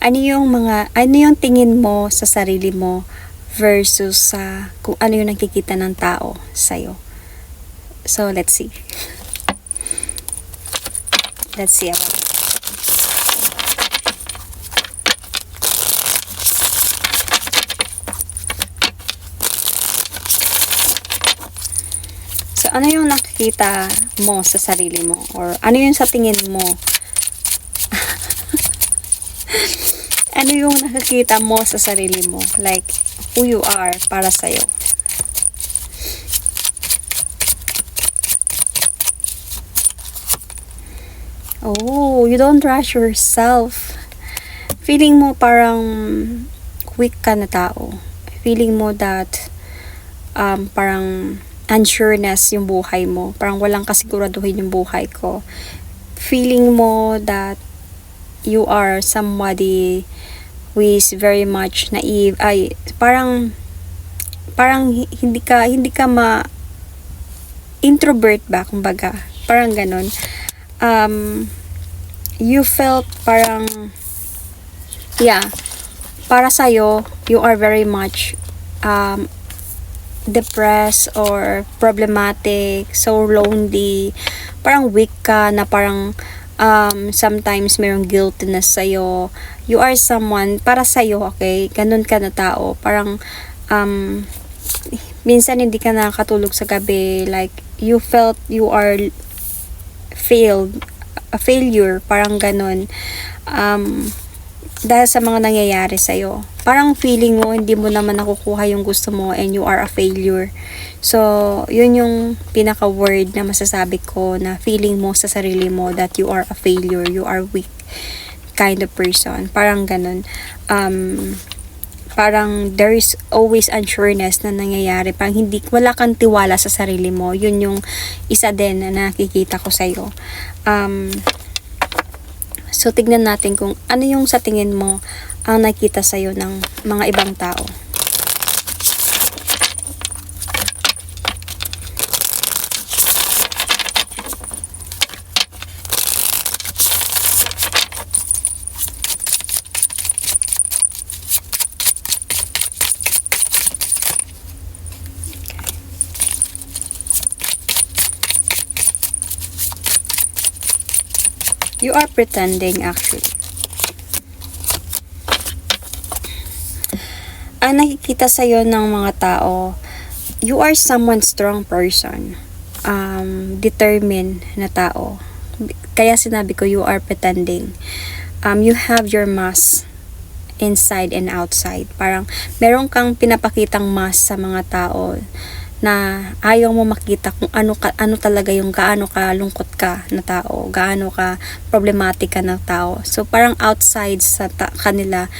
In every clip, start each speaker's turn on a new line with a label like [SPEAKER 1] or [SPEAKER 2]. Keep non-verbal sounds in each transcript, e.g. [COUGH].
[SPEAKER 1] ano yung mga, ano yung tingin mo sa sarili mo versus sa kung ano yung nakikita ng tao sa'yo. So, let's see. Let's see about. So, ano yung nakikita mo sa sarili mo? Or ano yung sa tingin mo? [LAUGHS] ano yung nakikita mo sa sarili mo? Like, who you are para sa'yo. Oh, you don't rush yourself. Feeling mo parang weak ka na tao. Feeling mo that um, parang unsureness yung buhay mo. Parang walang kasiguraduhin yung buhay ko. Feeling mo that you are somebody who is very much naive. Ay, parang parang hi- hindi ka hindi ka ma introvert ba kumbaga. Parang ganun. Um, you felt parang yeah, para sa'yo, you are very much um, depressed or problematic, so lonely, parang weak ka na parang um, sometimes mayroong guiltiness sa'yo. You are someone, para sa'yo, okay, ganun ka na tao. Parang, um, minsan hindi ka nakakatulog sa gabi, like, you felt you are failed, a failure, parang ganun. Um, dahil sa mga nangyayari sa'yo. Parang feeling mo, hindi mo naman nakukuha yung gusto mo and you are a failure. So, yun yung pinaka-word na masasabi ko na feeling mo sa sarili mo that you are a failure, you are weak kind of person. Parang ganun. Um, parang there is always unsureness na nangyayari. Parang hindi, wala kang tiwala sa sarili mo. Yun yung isa din na nakikita ko sa'yo. Um, So, tignan natin kung ano yung sa tingin mo ang nakita sa'yo ng mga ibang tao. You are pretending actually. Ang nakikita sa'yo ng mga tao, you are someone strong person. Um, determined na tao. Kaya sinabi ko, you are pretending. Um, you have your mask inside and outside. Parang meron kang pinapakitang mask sa mga tao na ayaw mo makita kung ano ka, ano talaga yung gaano ka lungkot ka na tao, gaano ka problematic ka na tao. So parang outside sa ta- kanila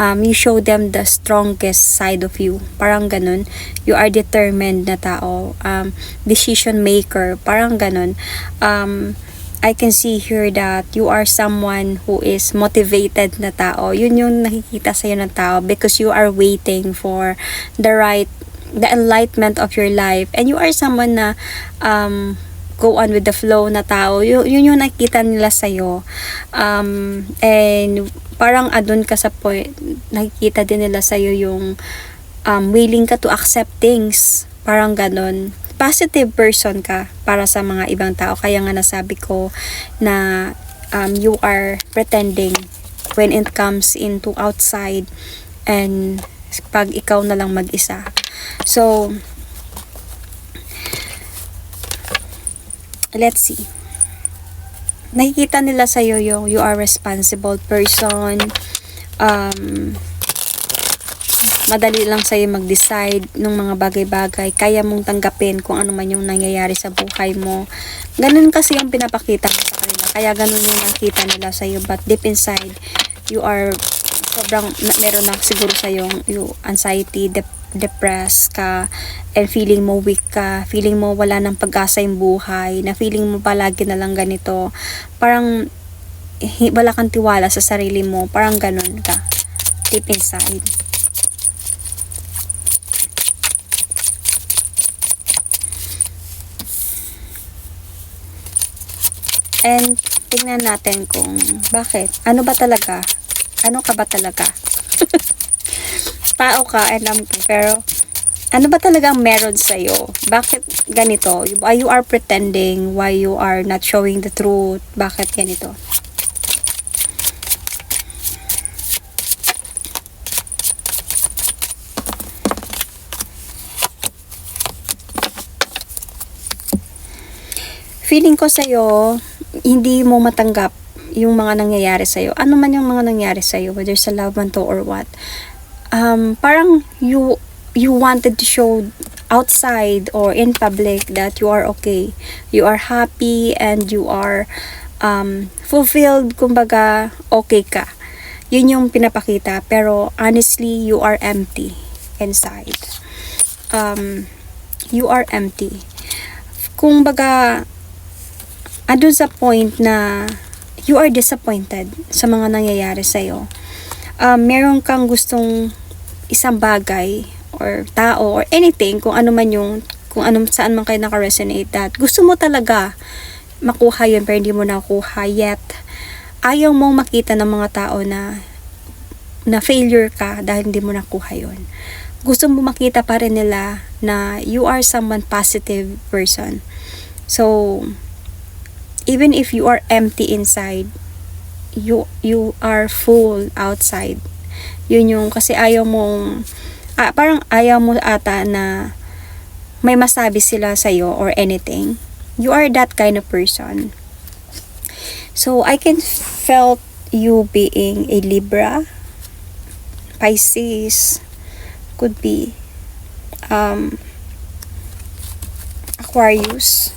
[SPEAKER 1] um, you show them the strongest side of you. Parang ganun. You are determined na tao. Um, decision maker. Parang ganun. Um, I can see here that you are someone who is motivated na tao. Yun yung nakikita sa'yo ng tao because you are waiting for the right the enlightenment of your life. And you are someone na um, go on with the flow na tao. Yun, yun yung nakita nila sa'yo. Um, and parang adun ka sa point nakikita din nila sa'yo yung um, willing ka to accept things. Parang ganon positive person ka para sa mga ibang tao. Kaya nga nasabi ko na um, you are pretending when it comes into outside and pag ikaw na lang mag-isa So, let's see. Nakikita nila sa'yo yung you are responsible person. Um, madali lang sa'yo mag-decide ng mga bagay-bagay. Kaya mong tanggapin kung ano man yung nangyayari sa buhay mo. Ganun kasi yung pinapakita mo sa kanila. Kaya ganun yung nakita nila sa'yo. But deep inside, you are sobrang meron na siguro sa yung, anxiety, dep- depressed ka, and feeling mo weak ka, feeling mo wala nang pag-asa yung buhay, na feeling mo palagi na lang ganito. Parang wala kang tiwala sa sarili mo, parang ganun ka, deep inside. And tingnan natin kung bakit. Ano ba talaga Ano ka ba talaga? [LAUGHS] Tao ka, alam ko, pero ano ba talagang meron sa'yo? Bakit ganito? Why you are pretending? Why you are not showing the truth? Bakit ganito? Feeling ko sa'yo, hindi mo matanggap yung mga nangyayari sa'yo. Ano man yung mga nangyayari sa'yo, whether sa love man to or what. Um, parang you you wanted to show outside or in public that you are okay. You are happy and you are um, fulfilled. Kumbaga, okay ka. Yun yung pinapakita. Pero honestly, you are empty inside. Um, you are empty. Kung baga, ando sa point na you are disappointed sa mga nangyayari sa'yo. Um, meron kang gustong isang bagay or tao or anything kung ano man yung kung ano saan man kayo naka-resonate that gusto mo talaga makuha yun pero hindi mo nakuha yet. Ayaw mong makita ng mga tao na na failure ka dahil hindi mo nakuha yun. Gusto mo makita pa rin nila na you are someone positive person. So even if you are empty inside you you are full outside yun yung kasi ayaw mong ah, parang ayaw mo ata na may masabi sila sa'yo or anything. You are that kind of person. So, I can felt you being a Libra, Pisces, could be um, Aquarius.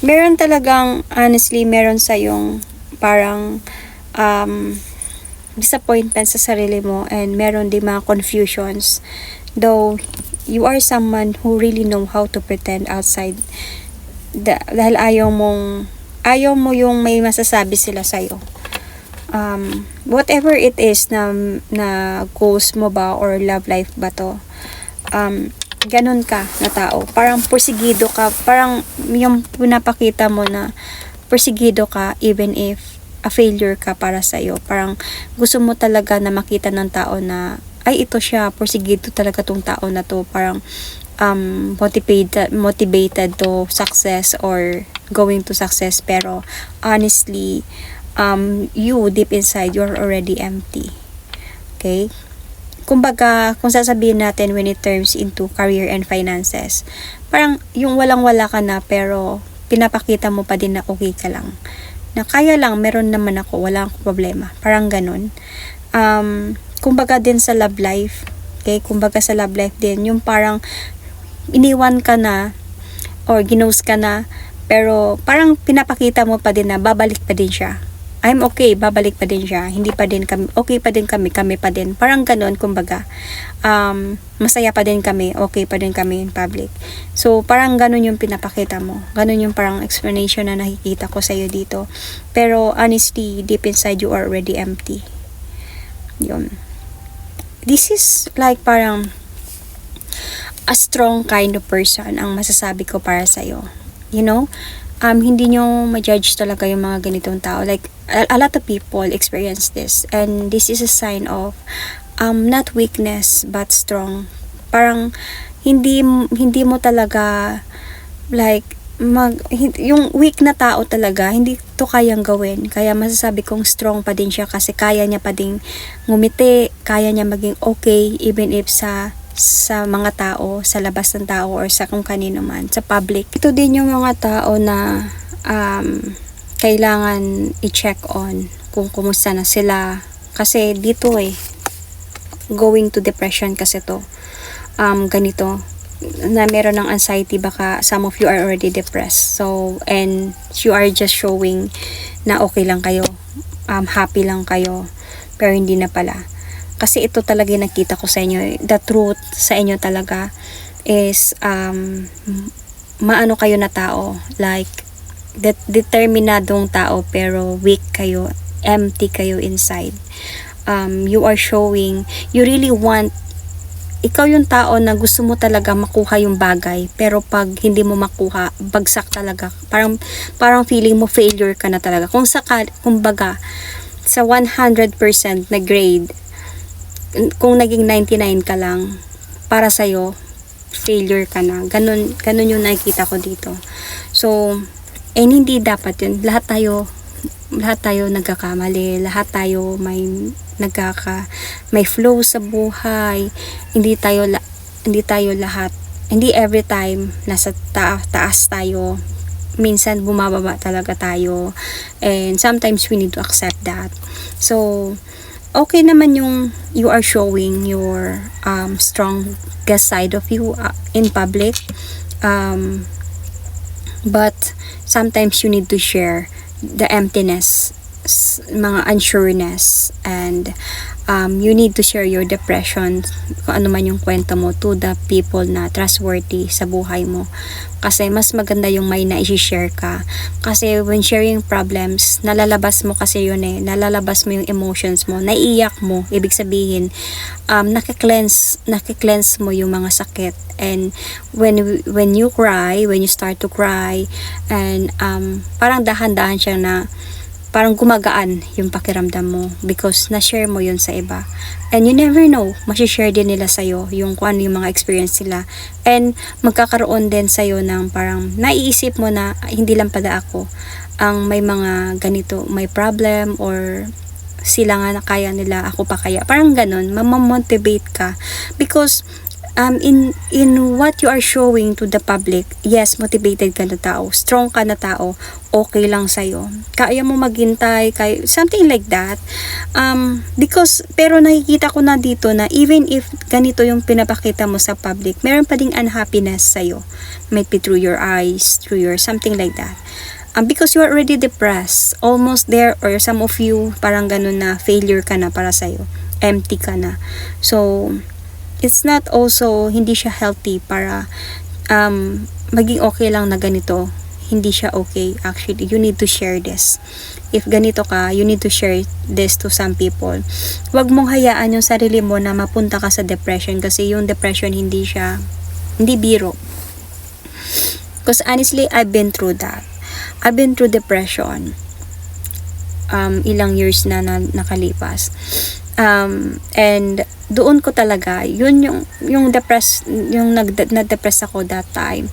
[SPEAKER 1] Meron talagang, honestly, meron sa yung parang um, disappointment sa sarili mo and meron din mga confusions. Though, you are someone who really know how to pretend outside. Da- dahil ayaw mong, ayaw mo yung may masasabi sila sa'yo. Um, whatever it is na, na goals mo ba or love life ba to, um, ganun ka na tao. Parang porsigido ka, parang yung pinapakita mo na porsigido ka even if a failure ka para sa iyo. Parang gusto mo talaga na makita ng tao na ay ito siya, porsigido talaga tong tao na to. Parang um, motivated, motivated to success or going to success. Pero honestly, um, you deep inside, you're already empty. Okay? Kumbaga, kung sasabihin natin when it turns into career and finances, parang yung walang-wala ka na pero pinapakita mo pa din na okay ka lang na kaya lang, meron naman ako, wala akong problema. Parang ganun. Um, kumbaga din sa love life, okay, kumbaga sa love life din, yung parang iniwan ka na, or ginos ka na, pero parang pinapakita mo pa din na babalik pa din siya. I'm okay, babalik pa din siya. Hindi pa din kami, okay pa din kami, kami pa din. Parang ganun, kumbaga. Um, masaya pa din kami, okay pa din kami in public. So, parang ganun yung pinapakita mo. Ganun yung parang explanation na nakikita ko sa'yo dito. Pero, honestly, deep inside, you are already empty. Yun. This is like parang a strong kind of person ang masasabi ko para sa'yo. You know? Um, hindi nyo ma-judge talaga yung mga ganitong tao. Like, a, lot of people experience this. And this is a sign of, um, not weakness, but strong. Parang, hindi, hindi mo talaga, like, mag, yung weak na tao talaga, hindi to kayang gawin. Kaya masasabi kong strong pa din siya kasi kaya niya pa din ngumiti, kaya niya maging okay even if sa sa mga tao, sa labas ng tao or sa kung kanino man, sa public. Ito din yung mga tao na um, kailangan i-check on kung kumusta na sila. Kasi dito eh, going to depression kasi to. Um, ganito, na meron ng anxiety baka some of you are already depressed so and you are just showing na okay lang kayo um, happy lang kayo pero hindi na pala kasi ito talaga yung nakita ko sa inyo. The truth sa inyo talaga is um, maano kayo na tao. Like, de- determinadong tao pero weak kayo. Empty kayo inside. Um, you are showing, you really want ikaw yung tao na gusto mo talaga makuha yung bagay pero pag hindi mo makuha bagsak talaga parang parang feeling mo failure ka na talaga kung sakal kumbaga sa 100% na grade, kung naging 99 ka lang, para sa'yo, failure ka na. Ganun, ganun yung nakikita ko dito. So, and hindi dapat yun. Lahat tayo, lahat tayo nagkakamali. Lahat tayo may nagkaka, may flow sa buhay. Hindi tayo, hindi tayo lahat, hindi every time nasa ta- taas tayo. Minsan bumababa talaga tayo. And sometimes we need to accept that. So, okay naman yung you are showing your um, strongest side of you uh, in public. Um, but sometimes you need to share the emptiness mga unsureness and um, you need to share your depression kung ano man yung kwento mo to the people na trustworthy sa buhay mo. Kasi mas maganda yung may na-share ka. Kasi when sharing problems nalalabas mo kasi yun eh. Nalalabas mo yung emotions mo. Naiiyak mo. Ibig sabihin um, nakikleanse nakikleanse mo yung mga sakit. And when when you cry when you start to cry and um, parang dahan-dahan siya na parang gumagaan yung pakiramdam mo because na-share mo yun sa iba. And you never know, masishare din nila sa'yo yung kung ano yung mga experience nila. And magkakaroon din sa'yo ng parang naiisip mo na "Ay, hindi lang pala ako ang may mga ganito, may problem or sila nga na kaya nila, ako pa kaya. Parang ganun, mamamotivate ka. Because um, in in what you are showing to the public, yes, motivated ka na tao, strong ka na tao, okay lang sa'yo. Kaya mo maghintay, kaya, something like that. Um, because, pero nakikita ko na dito na even if ganito yung pinapakita mo sa public, meron pa ding unhappiness sa'yo. Might be through your eyes, through your something like that. Um, because you're already depressed, almost there, or some of you, parang ganun na, failure ka na para sa'yo. Empty ka na. So, it's not also hindi siya healthy para um, maging okay lang na ganito. Hindi siya okay. Actually you need to share this. If ganito ka you need to share this to some people. Wag mong hayaan yung sarili mo na mapunta ka sa depression kasi yung depression hindi siya hindi biro. Because honestly I've been through that. I've been through depression um, ilang years na, na nakalipas um, and doon ko talaga yun yung yung depress yung nag na depress ako that time.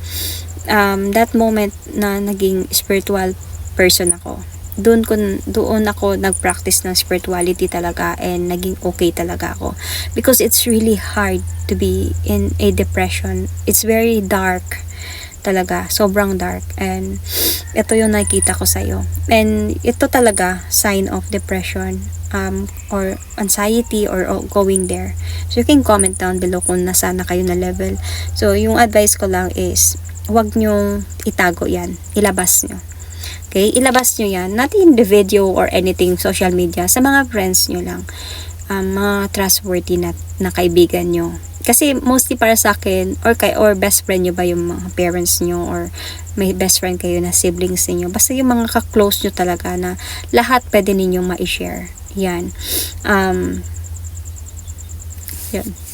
[SPEAKER 1] Um, that moment na naging spiritual person ako. Doon ko doon ako nag-practice ng spirituality talaga and naging okay talaga ako. Because it's really hard to be in a depression. It's very dark talaga sobrang dark and ito yung nakita ko sa iyo and ito talaga sign of depression um, or anxiety or o- going there. So, you can comment down below kung nasaan na kayo na level. So, yung advice ko lang is, huwag nyo itago yan. Ilabas nyo. Okay? Ilabas nyo yan. Not in the video or anything, social media. Sa mga friends nyo lang. Um, mga trustworthy na, na kaibigan nyo. Kasi mostly para sa akin, or, kay, or best friend nyo ba yung mga parents nyo, or may best friend kayo na siblings niyo. Basta yung mga ka-close nyo talaga na lahat pwede ninyong ma-share. Yan. Um, yan.